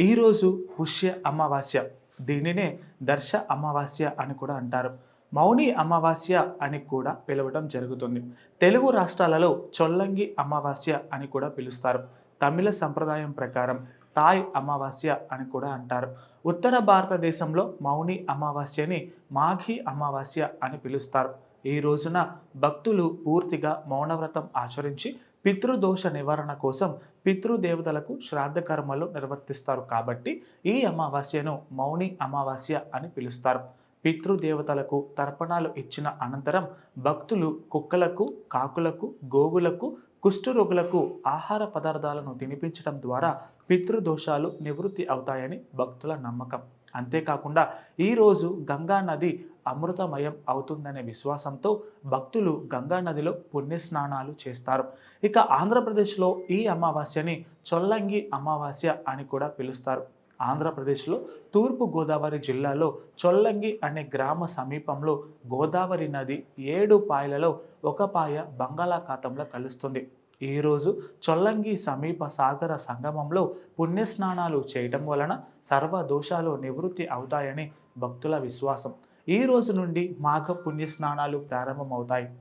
ఈరోజు పుష్య అమావాస్య. దీనినే దర్శ అమావాస్య అని కూడా అంటారు. మౌని అమావాస్య అని కూడా పిలవడం జరుగుతుంది. తెలుగు రాష్ట్రాలలో చొల్లంగి అమావాస్య అని కూడా పిలుస్తారు. తమిళ సంప్రదాయం ప్రకారం తాయ్ అమావాస్య అని కూడా అంటారు. ఉత్తర భారతదేశంలో మౌని అమావాస్యని మాఘి అమావాస్య అని పిలుస్తారు. ఈ రోజున భక్తులు పూర్తిగా మౌనవ్రతం ఆచరించి పితృదోష నివారణ కోసం పితృదేవతలకు శ్రాద్ధ కర్మలు నిర్వర్తిస్తారు కాబట్టి ఈ అమావాస్యను మౌని అమావాస్య అని పిలుస్తారు. పితృదేవతలకు తర్పణాలు ఇచ్చిన అనంతరం భక్తులు కుక్కలకు కాకులకు గోవులకు కుష్ఠరోగులకు ఆహార పదార్థాలను తినిపించడం ద్వారా పితృదోషాలు నివృత్తి అవుతాయని భక్తుల నమ్మకం. అంతేకాకుండా ఈరోజు గంగా నది అమృతమయం అవుతుందనే విశ్వాసంతో భక్తులు గంగా నదిలో పుణ్య స్నానాలు చేస్తారు. ఇక ఆంధ్రప్రదేశ్లో ఈ అమావాస్యని చొల్లంగి అమావాస్య అని కూడా పిలుస్తారు. ఆంధ్రప్రదేశ్లో తూర్పు గోదావరి జిల్లాలో చొల్లంగి అనే గ్రామ సమీపంలో గోదావరి నది ఏడు పాయలలో ఒక పాయ బంగాళాఖాతంలో కలుస్తుంది. ఈరోజు చొల్లంగి సమీప సాగర సంగమంలో పుణ్యస్నానాలు చేయటం వలన సర్వ దోషాలు నివృత్తి అవుతాయని భక్తుల విశ్వాసం. ఈ రోజు నుండి మాఘ పుణ్యస్నానాలు ప్రారంభమవుతాయి.